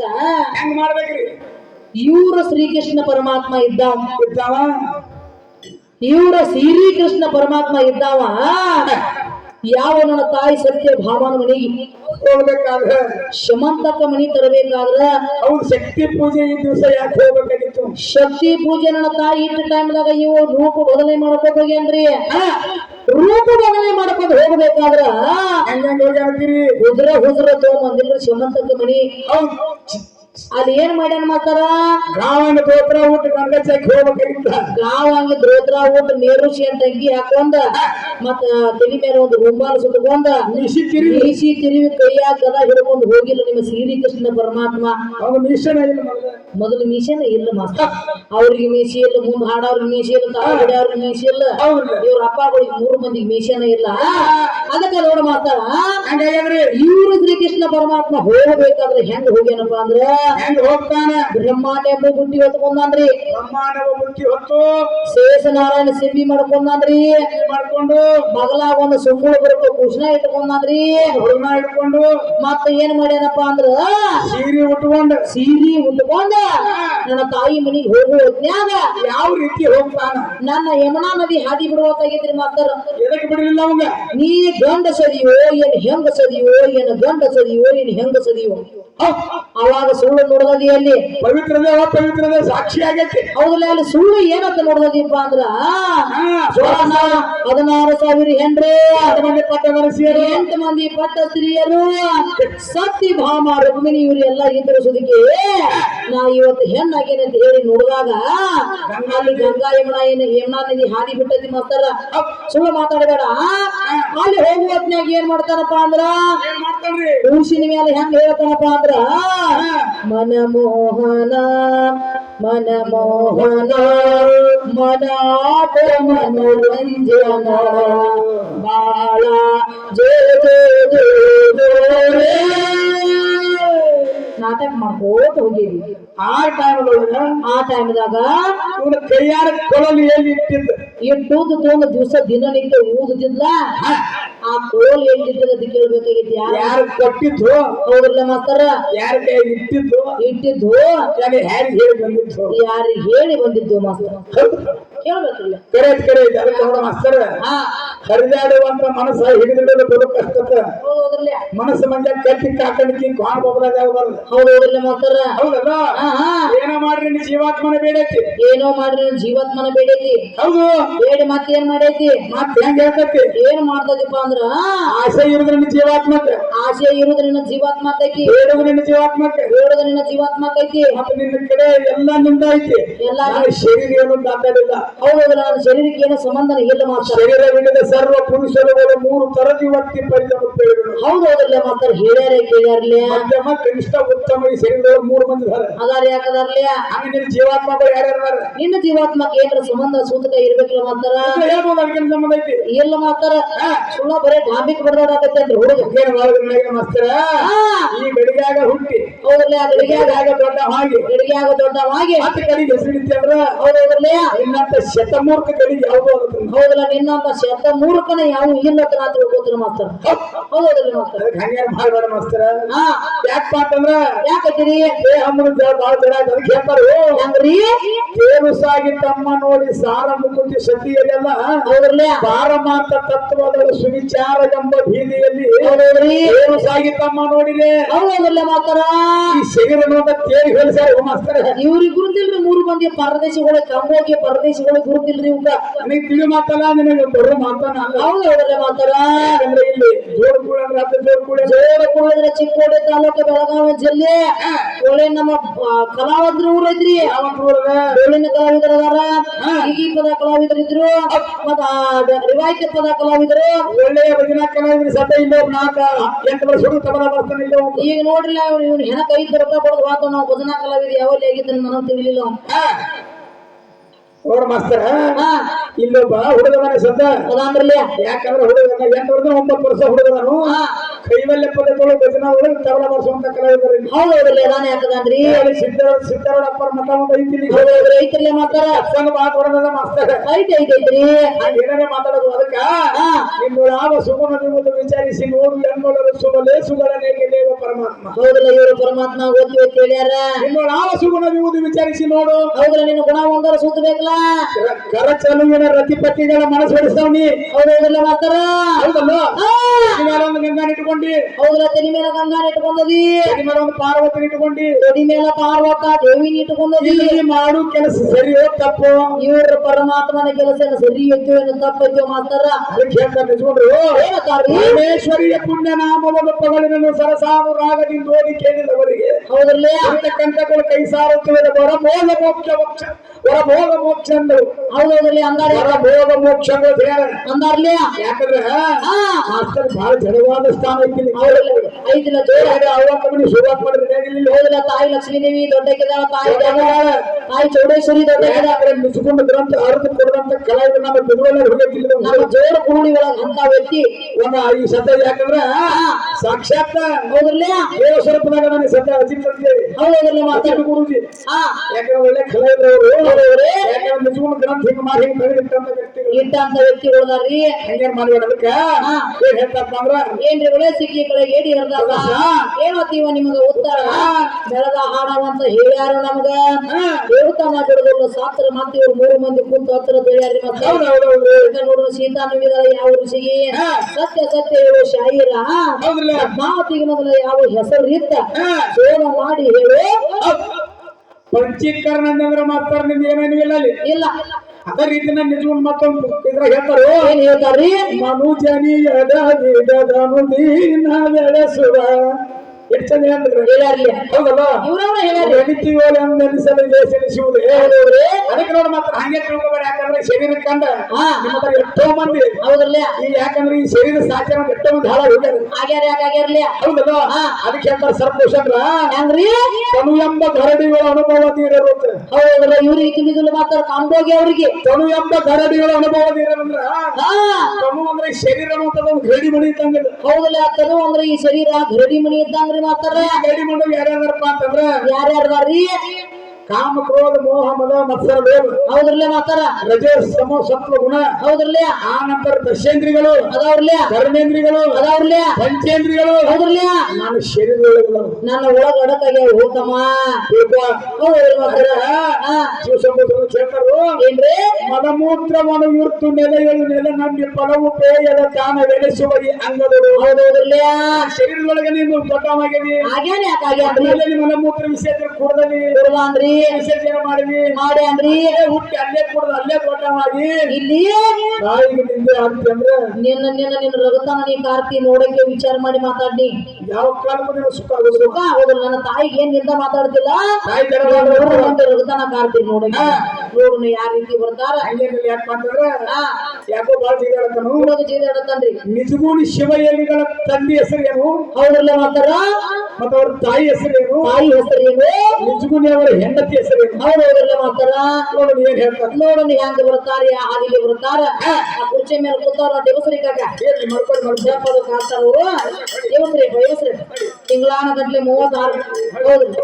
ಹೆಂಗ್ ಮಾಡ್ಬೇಕ್ರಿ? ಇವ್ರ ಶ್ರೀಕೃಷ್ಣ ಪರಮಾತ್ಮ ಇದ್ದಾವ. ಇದ್ದಾವ? ಇವ್ರ ಶ್ರೀಕೃಷ್ಣ ಪರಮಾತ್ಮ ಇದ್ದಾವ. ಯಾವ ನನ್ನ ತಾಯಿ ಸತ್ಯ ಭಾವನ ಮನಿ ಹೋಗ್ಬೇಕಾದ್ರ? ಶಮಂತಕ ಮಣಿ ತರಬೇಕಾದ್ರ? ಅವ್ರ ಶಕ್ತಿ ಪೂಜೆ ಈ ದಿವಸ ಯಾಕೆ ಹೋಗ್ಬೇಕಾಗಿತ್ತು? ಶಕ್ತಿ ಪೂಜೆ ನನ್ನ ತಾಯಿ ಇಟ್ಟ ಟೈಮ್ದಾಗ ಇವು ರೂಪ ಬದಲೇ ಮಾಡ್ಕೋತ ಹೋಗ್ಯಾನ್ರಿ ರೂಪ ಬದಲಾವಣೆ ಮಾಡ್ಕೊಂಡು ಹೋಗ್ಬೇಕಾದ್ರ ಹುದ್ರ ಹೆಂಗ್ ಹುದ್ರ ಹುದ್ರ ತಗೊಂಬಂದಿಲ್ರಿ ಶ್ರೀಮಂತ ಮಣಿ ಹೌದು. ಅಲ್ಲಿ ಏನ್ ಮಾಡ್ಯಾನ ಮಾಡ್ತಾರ ಗಾವನ ದೋತ್ರ ಊಟ ಗಂಗಚಾಕಿ ಹೋಗ್ಬೇಕಾಗಿತ್ತ ಗಾವ್ ಹಂಗ ದ್ರೋತ್ರ ಊಟ ನೀರು ಅಂತ ಅಂಗಿ ಹಾಕೊಂಡ ಮತ್ತ ತಲೆ ಮೇಲೆ ಒಂದು ರುಮಾಲ್ ಸುತ್ತಕೊಂಡ ನಿಶಿತಿರಿ ಮೀಸಿ ತಿರುವಿ ಕೈಯಾಗ ಹಿಡ್ಕೊಂಡು ಹೋಗಿಲ್ಲ ನಿಮ್ಮ ಶ್ರೀಕೃಷ್ಣ ಪರಮಾತ್ಮ. ಅವ್ನು ಮಿಷನ್ ಇಲ್ಲ ಮೊದಲ ಮೀಸೆನ ಇಲ್ಲ ಮಾಸ್ತ ಅವ್ರಿಗೆ ಮೀಸಿ ಇಲ್ಲ ಮುಂದ್ ಹಾಡವ್ರಿಗೆ ಮೀಸಿ ಇಲ್ಲ ತಾಳ ಹೊಡ್ಯವ್ರಿಗೆ ಮೀಸಿ ಇಲ್ಲ. ಇವ್ರ ಅಪ್ಪಗಳಿಗೆ ಮೂರು ಮಂದಿಗೆ ಮೀಸೆನ ಇಲ್ಲ. ಅದಕ್ಕೆ ನೋಡ ಹಂಗಾಗ್ಯದ್ರಿ ಇವ್ರು ಶ್ರೀಕೃಷ್ಣ ಪರಮಾತ್ಮ ಹೋಗಬೇಕಾದ್ರೆ ಹೆಂಗ್ ಹೋಗ್ಯಾನಪ್ಪ ಅಂದ್ರ ಹೆಂಗ್ ಹೋಗ್ತಾನ? ಬ್ರಹ್ಮಾಂಡ ಎಂಬ ಬುಟ್ಟಿ ಹೊತ್ಕೊಂಡ್ರಿ ಗುಟ್ಟಿ ಬುದ್ಧಿ ಹೊತ್ತು ಶೇಷನಾರಾಯಣ ಸಿಬ್ಬಿ ಮಾಡ್ಕೊಂಡ್ರಿ ಮಾಡ್ಕೊಂಡು ಬಗಲಾಗ ಒಂದು ಸುಂಗುಳ ಬರಬೇಕು ಕೃಷ್ಣ ಇಟ್ಕೊಂಡ್ರಿ ಹುಡುಗ ಇಟ್ಕೊಂಡು ಮತ್ತ ಏನ್ ಮಾಡ್ಯಾನಪ್ಪ ಅಂದ್ರ ಸೀರೆ ಉಟ್ಕೊಂಡ. ಸೀರಿ ಉಟ್ಕೊಂಡ ನನ್ನ ತಾಯಿ ಮನಿಗೆ ಹೋಗೋ ಹೊತ್ನ್ಯಾಗ ಯಾವ ರೀತಿ ಹೋಗ್ತಾನ? ನನ್ನ ಯಮುನಾ ನದಿ ಹಾದಿ ಬಿಡುವತ್ತಾಗೈತ್ರಿ ಮಾಸ್ತರ. ಎದಕ್ಕೆ ಬಿಡಲಿಲ್ಲ ಅವಂಗ? ನೀ ಗಂಡ ಸದಿಯೋ ಏನ್ ಹೆಂಗ ಸದಿಯೋ ಏನ್ ಗಂಡ ಸದಿಯೋ ಏನ್ ಹೆಂಗ ಸದಿಯೋ. ಅವಾಗ ಸುಳ್ಳು ನೋಡದದಿ ಅಲ್ಲಿ ಪವಿತ್ರದೇ ಪವಿತ್ರದೇ ಸಾಕ್ಷಿ ಆಗೈತಿ. ಹೌದಲ್ಲ ಅಲ್ಲಿ ಸುಳ್ಳು ಏನಂತ ನೋಡದದಿಪ್ಪ ಅಂದ್ರ? ಹದಿನಾರು ಸಾವಿರ ಹೆಂಡ್ರಿ ಮಂದಿ ಪಟ್ಟದರ ಸೇರಿ ಎಂಟು ಮಂದಿ ಪಟ್ಟ ಸ್ತ್ರೀಯರು. ಸತ್ತಿ ಭಾಮ ರುಕ್ಮಿಣಿ ಇವ್ರು ಎಲ್ಲ ಇದ್ರು ಸುದಿಗೆ ನಾ ಇವತ್ತು ಹೆಣ್ಣಾಗೇನೆ ಅಂತ ಹೇಳಿ ನೋಡಿದಾಗ ಅಲ್ಲಿ ಗಂಗಾ ಯಮುನಾ ಏನ ಯಮುನಾ ನದಿ ಹಾದಿ ಬಿಟ್ಟದಿ ಮಾತಾರ ಸುಳ್ಳು ಮಾತಾಡಬೇಡ. ಅಲ್ಲಿ ಹೋಗುವ ಹೊತ್ನ್ಯಾಗ ಏನ್ ಮಾಡ್ತಾರಪ್ಪ ಅಂದ್ರ? ಕೂಸಿನ ಮೇಲೆ ಹೆಂಗ್ ಹೇಳ್ತಾನಪ್ಪ ಅಂದ್ರ ಮನಮೋಹನ ಮನಮೋಹನ ಮನ ಮನೋರಂಜನ ಬಾಳ ಜೇ ಜೇ ಜೇ ನಾಟಕ ಮಾಡ್ಕೋತ ಹೋಗಿದ್ವಿ. ಆ ಟೈಮ್ದೊಳಗ ಆ ಟೈಮ್ದಾಗ ಇವನ ಕೈಯಾರ ಕೊಳಲು ಎಲ್ಲಿ ಇಟ್ಟಿದ್ದು? ಇಟ್ಟು ತೊಗೊಂಡು ದಿವಸ ದಿನನಿತ್ಯ ಊದುದಿಲ್ಲ ಆ ಕೋಲ್ ಎಲ್ಲಿದ್ದದ ಅಂತ ಕೇಳ್ಬೇಕಾಗಿತ್ತು. ಯಾರು ಕೊಟ್ಟಿದ್ದು ಹೌದ್ರಲ್ಲ ಮಾಸ್ತರ? ಯಾರ ಕೈ ಇಟ್ಟಿದ್ದು ಇಟ್ಟಿದ್ದು ಯಾರು ಯಾರಿಗೆ ಹೇಳಿ ಬಂದಿದ್ದು ಯಾರಿಗೆ ಹೇಳಿ ಬಂದಿದ್ದು ಮಾಸ್ತರ? ಕೇಳ್ಬೇಕಿಲ್ಲ. ಕರೆ ಕರೆ ಐತೆ ಅದಕ್ಕೆ ನೋಡ ಮಾಸ್ತರ. ಹಾ. ಹರಿದಾಡುವಂತ ಮನಸ್ಸ ಹಿಡಿದಿಡಲು ಬದು ಕಷ್ಟ ಮನಸ್ಸು ಮಂಜಾ ಕಟ್ಟಿ ಕಾಕಣಿಕೆ ಕಾಣ್ ಬಬ್ಬದಾಗ ಬರಲ್ಲ. ಹೌದು ಹೌದ್ರಲ್ಲ ಮಾಸ್ತರ. ಹೌದಲ್ಲ? ಏನ ಮಾಡ್ರಿ ನೀ ಜೀವಾತ್ಮನ ಬೇಡೈತಿ. ಏನೋ ಮಾಡ್ರಿ ಜೀವಾತ್ಮನ ಬೇಡೈತಿ. ಹೌದು. ಬೇಡ ಮತ್ತೇನ್ ಮಾಡೈತಿ? ಮತ್ತೆ ಹೆಂಗ್ ಹೇಳ್ತೈತಿ? ಏನ್ ಮಾಡ್ತದಪ್ಪ ಅಂದ್ರ? ಆಸೆ ಇರುದ್ರ ನಿನ್ನ ಜೀವಾತ್ಮಕ್ಕೆ. ಆಸೆ ಇರುದ್ರ ನಿನ್ನ ಜೀವಾತ್ಮ ಐತಿ ಬೇಡದು ನಿನ್ನ ಜೀವಾತ್ಮಕ್ಕೆ. ಬೇಡದ ನಿನ್ನ ಜೀವಾತ್ಮ ಆಕೈತಿ ಮತ್ತೆ ನಿನ್ನ ಕಡೆ ಎಲ್ಲ ನಿಂದ ಐತಿ. ಎಲ್ಲ ಶರೀರ ಏನು ಮಾತಾಡಿಲ್ಲ ಹೌದು ನನ್ನ ಶರೀರಕ್ಕೆ ಏನೋ ಸಂಬಂಧ ಇಲ್ಲ ಮಾಸ್ತರ. ಶರೀರವಿಲ್ಲದ ಸರ್ವ ಪುರುಷರುಗಳು ಮೂರು ತರದಿ ವ್ಯಕ್ತಿ ಪರಿಣಾಮ ಹೌದು ಹೌದ್ರಲ್ಲ ಮಾಸ್ತರ ಮಧ್ಯಮ ಕನಿಷ್ಠ ಉತ್ತಮ ಈ ಶರೀರದೊಳಗೆ ಮೂರು ಮಂದಿ ಇದಾರೆ ಅದಾರ ಯಾಕದಾರ್ಲೆ? ಹಂಗ ನಿನ್ನ ಜೀವಾತ್ಮಗಳು ಯಾರ್ಯಾರು ನಿನ್ನ ಜೀವಾತ್ಮಕ್ಕೆ ಏನ್ರ ಸಂಬಂಧ ಸೂತಕ ಇರ್ಬೇಕಿಲ್ಲ ಮಾಸ್ತರ ಅಂತ ಹೇಳ್ಬೋದು ಅದಕ್ಕೆ ಸಂಬಂಧ ಐತಿ. ಇಲ್ಲ ಮಾಸ್ತರ ಸುಳ್ಳ ಬರೇ ಡಾಂಬಿಕ್ ಬರ್ದಾಗತ್ತೆ ಅಂದ್ರೆ ಹುಡುಗ. ಏನು ಒಳಗೆ ಮಾಸ್ತರ ಈ ಗಡಿಗಾಗ ಹುಟ್ಟಿ. ಹೌದಲ್ಲ ಗಡಿಗಾಗ ದೊಡ್ಡ ಹಾಗೆ. ಬೆಳಿಗ್ಗೆ ಆಗ ದೊಡ್ಡ ದೊಡ್ಡವಾಗಿ ಮತ್ತೆ ಕಡೆಗೆ ಹೆಸರಿಡ್ತಿ ಅಂದ್ರ? ಹೌದು ಹೌದ್ರಲ್ಲ? ಇನ್ನಂತ ಶತಮೂರ್ಖ ಕಡೆಗೆ ಯಾವ್ದು ಹೌದಲ್ಲ ನಿನ್ನಂತ ಶತ ಮೂರ್ಖನ ಯಾವ ಇಲ್ಲ ಅಂತ ನಾ ತಿಳ್ಕೊತೀನಿ ಮಾಸ್ತರ. ಹೌದು ಹೌದ್ರಲ್ಲ ಮಾಸ್ತರ. ಹಂಗೇನ್ ಮಾಡ್ಬೇಡ ಮಾಸ್ತರ ಯಾಕಪ್ಪ ಅಂತಂದ್ರ ಯಾಕತ್ತೀರಿ ದೇಹ ಮುರಿದ ಬಾಳ ಆಯ್ತು. ಅದಕ್ಕೆ ಹೇಳ್ತಾರು? ಹೆಂಗ್ರಿ? ತೇರು ಸಾಗಿ ತಮ್ಮ ನೋಡಿ ಸಾರ ಮುಕುತಿ ಸತಿಯಲ್ಲೆಲ್ಲ ಹೌದ್ರಲ್ಲ ಪಾರಮಾರ್ಥ ತತ್ವದ ಸುವಿಚಾರ ಎಂಬ ಬೀದಿಯಲ್ಲಿ ಏನು ಸಾಗಿ ತಮ್ಮ ನೋಡಿದೆ? ಹೌದಲ್ಲ ಮಾತಾರ ಮಾಸ್ತರ? ಈ ಶರೀರ ನೋಡ ತೇರಿ ಹೇಳಿಸಾರ ಮಾಸ್ತರ. ಇವ್ರಿಗೆ ಗುರುತಿಲ್ರಿ ಮೂರು ಮಂದಿ ಪರದೇಶಗಳ ಕಂಬೋಗಿ ಪರದೇಶಗಳ ಗುರುತಿಲ್ರಿ ಇವಾಗ. ನನಗೆ ತಿಳಿ ಮಾತಲ್ಲ ನಿನಗೆ ಬರೋ ಮಾತನ ಅಲ್ಲ ಹೌದು ಹೌದ್ರಲ್ಲ ಮಾಸ್ತರ ಇಲ್ಲಿ ಜೋಡು ಕೂಡ ಅಂದ್ರೆ ಹತ್ತು ಕೂಡ ಜೋರ ಕುಳಿದ್ರೆ ಚಿಕ್ಕೋಡಿ ತಾಲೂಕು ಬೆಳಗಾವಿ ಜಿಲ್ಲೆ. ಒಳ್ಳೆ ನಮ್ಮ ಆ, ಊರೈತ್ರಿ ಊರ್ ಐತ್ರಿ. ಡೋಳಿನ ಕಲಾವಿದರು ಈಗಿ ಪದ ಕಲಾವಿದರು ಇದ್ರು. ಮತ್ತ ರಿವಾಯಿತಿ ಪದ ಕಲಾವಿದರು. ಒಳ್ಳೆಯ ಭಜನಾ ಕಲಾವಿದರು ಸತ ಇಲ್ಲ ನಾಲ್ಕ ಎಂಟು ವರ್ಷ ಹುಡುಗ ತಬಲ ಬರ್ತಾನೆ ಇಲ್ಲ ಈಗ ನೋಡ್ರಿಲ್ಲ ಇವ್ನು ಇವ್ನು ಹೆಣಕ ಐದು ರೊಕ್ಕ ಬಡದು ಮಾತು ನಾವು ಭಜನಾ ಕಲಾವಿದ ಯಾವಲ್ಲಿ ಆಗಿದ್ರೆ ನನ್ನ ತಿಳಿಲಿಲ್ಲ ಅವ್ನು. ನೋಡ ಮಾಸ್ತರ? ಹಾ. ಇಲ್ಲೊಬ್ಬ ಹುಡುಗನ ಸದ್ದ ಅದಂದ್ರಲ್ಲ ಯಾಕಂದ್ರೆ ಹುಡುಗನ ಎಂಟು ಒಂಬತ್ತು ವರ್ಷ ಹುಡುಗನು ಹಾ. ಕೈವಲ್ಯ ಪದಗಳು ಭಜನಾ ಒಳಗೆ ತಬಲ ಬರ್ಸುವಂತ ಕಲಾವಿದರು ಹೌದು ಹೌದ್ರಲ್ಲ ನಾನು ಯಾಕದಂದ್ರಿ ಸಿದ್ಧರ ಸಿದ್ದರಪ್ಪರ ಮಠ ಒಂದು ಹೌದು ಹೌದ್ರಿ ಮಾತಾರ ಸತ್ಸಂಗ ಮಾತಾಡೋದ ಮಾಸ್ತರ. ಐತಿ ಐತಿ ಐತ್ರಿ. ಹಂಗ ಮಾತಾಡೋದು ಅದಕ್ಕ? ನಿಮ್ಮ ಯಾವ ಸುಗುಣ ನಿಮ್ಮದು ವಿಚಾರಿಸಿ ನೋಡು ಎನ್ನೋಳರು ಸುಗಲೇ ಸುಗಳನೇಗೆ ದೇವ ಪರಮಾತ್ಮ. ಹೌದಲ್ಲ ಇವರು ಪರಮಾತ್ಮ ಹೇಳ್ಯಾರ. ಇನ್ನು ಯಾವ ಸುಗುಣ ನಿಮ್ಮದು ವಿಚಾರಿಸಿ ನೋಡು. ಹೌದಲ್ಲ ನಿನ್ನ ಗುಣ ಒಂದರ ಕರ ಚಲುವಿನ ರತಿಪತಿಗಳ ಮನಸ್ಸು ಹೊಡಿಸ್ತಾವ್ನಿ ಹೌದು ಹೌದಲ್ಲ ಮಾತಾರ ಹೌದಲ್ಲ? ಒಂದು ಗಂಗಾನ ಇಟ್ಕೊಂಡಿ ಹೌದಲ್ಲ ತಲೆ ಮೇಲೆ ಗಂಗಾನ ತಲೆ ಮೇಲೆ ಒಂದು ಪಾರ್ವತಿ ಇಟ್ಕೊಂಡಿ ತೊಡಿ ಮೇಲೆ ಪಾರ್ವತ ದೇವಿನ ಇಟ್ಕೊಂಡದಿ ಇಲ್ಲಿ ಮಾಡು ಕೆಲಸ ಸರಿಯೋ ತಪ್ಪು ಇವ್ರ ಪರಮಾತ್ಮನ ಕೆಲಸ ಸರಿ ಅಂತ ಏನು ತಪ್ಪೈತೋ ಮಾತಾರ ಅದಕ್ಕೆ ಹೇಳ್ತಾರೆ ಪರಮೇಶ್ವರಿಯ ಪುಣ್ಯ ನಾಮವನ್ನು ಪಗಳಿನನ್ನು ಸರಸಾನು ರಾಗದಿಂದ ಓದಿ ಕೇಳಿದವರಿಗೆ ಹೌದಲ್ಲ ಕಂಠಗಳು ಕೈ ಸಾರುತ್ತಿವೆ. ಬರ ಭೋಗ ಮೋಕ್ಷ ಮೋಕ್ಷ. ವರ ಭೋಗ ಮೋಕ್ಷ ಅಂದರು ಹೌದೌದ್ರಲ್ಲಿ ಅಂದಾರ ಹೊರಭೋಗ ಭೋಗ ಮೋಕ್ಷ ಅಂದ್ರೆ ಬೇರೆ. ಅಂದಾರ್ಲಿ? ಯಾಕಂದ್ರೆ ಮಾಸ್ತರ್ ಬಹಳ ಜಡವಾದ ಸ್ಥಾನ ಐದು. ಹೌದಲ್ಲ ಐದಿಲ್ಲ ಬೇರೆ ಶುರುವಾತ್ ಮಾಡಿದ್ರೆ ಹೇಗಿಲ್ಲ ಹೌದಲ್ಲ ತಾಯಿ ಲಕ್ಷ್ಮೀ ದೇವಿ ದೊಡ್ಡಕ್ಕಿದಾಳ ತಾಯಿ ತಾಯಿ ಚೌಡೇಶ್ವರಿ ದೊಡ್ಡಕ್ಕಿದಾಳ ಕಡೆ ನಿಜಗೊಂಡು ಗ್ರಂಥ ಅರ್ಥ ಕೊಡದಂತ ಕಲಾವಿದ ನಮ್ಮ ಬಿಡುವಲ್ಲ ನಮ್ಮ ಜೋರ ಕುರುಳಿ ಒಳಗ ಅಂತ ವ್ಯಕ್ತಿ. ಒಂದ ಈ ಸತ್ಯ ಯಾಕಂದ್ರ ಸಾಕ್ಷಾತ್ ಹೌದ್ರಲ್ಲ? ಏಳು ಸ್ವರೂಪದಾಗ ನನಗೆ ಸದ್ಯ ಮಾತಾಡ ಮಾತಾಡಿ ಗುರುಜಿ ಹಾ. ಯಾಕಂದ್ರೆ ಒಳ್ಳೆ ಕಲೆ ಯಾಕಂದ್ರೆ ನಿಜಗೊಂಡು ಗ್ರಂಥ ಹಿಂಗ್ ಮಾಡಿ ಹಿಂಗ್ ತೆಗೆದಿಟ್ಟಂತ ವ್ಯಕ್ತಿಗಳು. ವ್ಯಕ್ತಿಗಳದಾರ್ರಿ? ಹಂಗೇನ್ ಮಾಡ್ಬೇಡ ಅದಕ್ಕ? ಹಾ. ಏನ್ ಹೇಳ್ತಪ್ಪ ಅಂದ್ರ? ಏನ್ರಿ ಒಳ್ಳೆ ಸಿಕ್ಕಿ ಕಡೆ ಏಡಿ ಹರಿದಾಗ ನಿಮಗ ಉತ್ತರ? ಬೆಳದ ಹಾಡವಂತ ಹೇಳ್ಯಾರ ನಮಗ. ದೇವತಾನ ಬಿಡುದಿಲ್ಲ ಸಾತ್ರ ಮತ್ತೆ ಇವ್ರು ಮೂರು ಮಂದಿ ಕುಂತ ಹತ್ರ ಹೇಳ್ಯಾರಿ ಮತ್ತೆ. ಹೌದೌದೌದು ಈಗ ನೋಡು ಸೀತಾ ನವಿದಾಳ ಯಾವ ಋಷಿಗೆ. ಸತ್ಯ ಸತ್ಯ ಶಾಯಿರ ಹೌದಿಲ್ಲ ಮಾತಿಗೆ ಮೊದಲ ಯಾವ ಹೆಸರು ಇತ್ತ? ಹಾ. ಸೋಮ ಮಾಡಿ ಹೇಳು. ಪಂಚೀಕರಣ ಅಂದ್ರೆ ಮಾತಾರ ನಿಮ್ದು ಏನೇನು ಇಲ್ಲ ಅಲ್ಲಿ? ಇಲ್ಲ. ಅದೇ ರೀತಿ ನಾನು ನಿಜವನ್ ಮತ್ತೊಂದು ಇದ್ರ ಹೇಳ್ತಾರು ಏನ್ ಹೇಳ್ತಾರ್ರಿ? ಮನುಜನಿಯದ ವಿಧದನು ದೀನ ಬೆಳೆಸುವ. ಎಷ್ಟು ಚಂದ ಹೇಳಿದ್ರು ಹೇಳ್ಯಾರ್ಲಿ ಹೌದಲ್ಲ ಇವ್ರವ್ರ ಹೇಳ್ಯಾರಿ ಗಣಿತೀವಲ್ಲ ಅಂದೆನಿಸಲು ದೇಶಿಸುವುದು ಹೌದೌದ್ರಿ ಅದಕ್ಕೆ ನೋಡಿ ಮಾತ್ರ. ಹಂಗೆ ತಿಳ್ಕೊಬೇಡ ಯಾಕಂದ್ರೆ ಶರೀರ ಕಂಡ ನಮ್ಮ ಎಷ್ಟೋ ಮಂದಿ ಹೌದಲ್ಲ ಈ ಯಾಕಂದ್ರೆ ಈ ಶರೀರ ಸಾಚನ ಎಷ್ಟೋ ಮಂದಿ ಹಾಳ ಹೋಗ್ಯಾರ. ಆಗ್ಯಾರ ಯಾಕಾಗ್ಯಾರ್ಲಿ ಹೌದಲ್ಲ. ಅದಕ್ಕೆ ಹೇಳ್ತಾರೆ ಸರ್ಪೋಷನ್ರ ಹೆಂಗ್ರಿ ತನು ಎಂಬ ಗರಡಿಗಳ ಅನುಭವ ತೀರಿರುತ್ತೆ. ಹೌದಲ್ಲ ಇವ್ರಿಗೆ ತಿಳಿದಿಲ್ಲ ಮಾತ್ರ ಕಾಣ್ಬೋಗಿ ಅವ್ರಿಗೆ. ತನು ಎಂಬ ಗರಡಿಗಳ ಅನುಭವ ತೀರಂದ್ರ ಹಾ. ತನು ಅಂದ್ರೆ ಶರೀರ ಅನ್ನುವಂಥದ್ದು ಗಡಿ ಮಣಿ ಇದ್ದಂಗ. ಹೌದಲ್ಲ ತನು ಅಂದ್ರೆ ಈ ಶರೀರ ಗರಡಿ ಮಣಿ ಇದ್ದಂಗ್ರಿ. ಮಾತಾರ ಗಡಿ ಮಂಡಳಿ ಯಾರ್ಯಾರಪ್ಪ ಅಂತಂದ್ರ ಯಾರ್ಯಾರ್ದಾರ್ರಿ ಕಾಮ ಕ್ರೋಧ ಮೋಹ ಮದ ಮತ್ಸರ ವೇಗ ಹೌದ್ರಲ್ಲೇ ಮಾತಾರ ರಜ ಸಮ ಸತ್ವ ಗುಣ. ಹೌದ್ರಲ್ಲ? ಆ ನಂತರ ದಶೇಂದ್ರಿಗಳು. ಅದಾವ್ರಲ್ಲ? ಕರ್ಮೇಂದ್ರಿಗಳು. ಅದಾವ್ರಲ್ಲ? ಪಂಚೇಂದ್ರಿಗಳು. ಹೌದ್ರಲ್ಲ? ನನ್ನ ಶರೀರ ನನ್ನ ಒಳಗ ಅಡಕಾಗ್ಯಾವ ಹೋಗಮ್ಮ ಹೌದ್ರಿ ಮಾತಾರ ಹಾ. ಶಿವ ಸಂಬಂಧ ಕೇಳ್ತಾರು ಏನ್ರಿ ಮಲಮೂತ್ರವನ್ನು ಇರ್ತು ನೆಲೆಗಳು ನೆಲ ನಂಬಿ ಫಲವು ಪೇಯದ ತಾನ ಬೆಳೆಸುವ ಈ ಅಂಗಗಳು ಹೌದೌದ್ರಲ್ಲ ಶರೀರದೊಳಗೆ ನೀನು ದೊಡ್ಡವಾಗಿದೆ ಆಗ್ಯಾನ ಯಾಕಾಗ್ಯಾನ್ರಿ ಆಮೇಲೆ ನೀ ಮಲಮೂತ್ರ ವಿಸರ್ಜನೆ ಕುಡ್ದಲ್ಲಿ ಕುಡ್ದಾನ್ರಿ ವಿಸರ್ಜನೆ ಮಾಡಿದ್ವಿ ಮಾಡಿ ಅಂದ್ರಿ? ಹುಟ್ಟಿ ಅಲ್ಲೇ ಕುಡ್ದು ಅಲ್ಲೇ ದೊಡ್ಡವಾಗಿ ಇಲ್ಲಿ? ತಾಯಿಗೆ ನಿಂದೆ ಆಗ್ತಿ ಅಂದ್ರೆ ನಿನ್ನ ನಿನ್ನ ನಿನ್ನ ರಗತಾನ ನೀ ಕಾರ್ತಿ ನೋಡಕ್ಕೆ ವಿಚಾರ ಮಾಡಿ ಮಾತಾಡಿ ಯಾವ ಕಾಲಕ್ಕೂ ಸುಖ ಆಗುದಿಲ್ಲ. ಸುಖ ಆಗೋದಿಲ್ಲ. ನನ್ನ ತಾಯಿಗೆ ಏನ್ನಿಂದ ಮಾತಾಡ್ತಿಲ್ಲ? ತಾಯಿ ರಗತಾನ ಕಾರ್ತಿ ನೋಡಿ ನೋಡು ಯಾವ ರೀತಿ ಬರ್ತಾರ? ಹಂಗೇನಿಲ್ಲ ಯಾಕೆ ಅಂತಂದ್ರೆ ಯಾಕೋ ಬಾಳ ಜೀಗಾಡತನು ನೋಡೋದು ಜೀದಾಡತ್ತನ್ರಿ ನಿಜಗೂಡಿ ಶಿವಯೋಗಿಗಳ ತಂದೆ ಏನು? ಅವರೆಲ್ಲ ಮಾತಾರ ಮತ್ತು ಅವ್ರ ತಾಯಿ ಹೆಸರೇನು ತಾಯಿ ಹೆಸರೇನು ನಿಜಗೂಡಿ ಅವರ ಹೆಂಡತಿ ಹೆಸರೇನು ಹೌದು ಅವರೆಲ್ಲ ಮಾತಾರ ನೋಡೋಣ ಏನ್ ಹೇಳ್ತಾರೆ. ನೋಡು ನೀ ಹೆಂಗ ಬರ್ತಾರ ಯಾ ಹಾದಿಗೆ ಬರ್ತಾರ. ಆ ಕುರ್ಚಿ ಮೇಲೆ ಕೂತಾರ ದೇವಸರಿ ಕಾಕ ಏನ್ ಮಾಡ್ಕೊಂಡು ಜಪದ ಕಾಡ್ತಾರ ಅವರು. ದೇವಸರಿ ದೇವಸರಿ ತಿಂಗಳಾನ ಗಂಟ್ಲೆ ಮೂವತ್ತಾರು. ಹೌದ್ರಿ.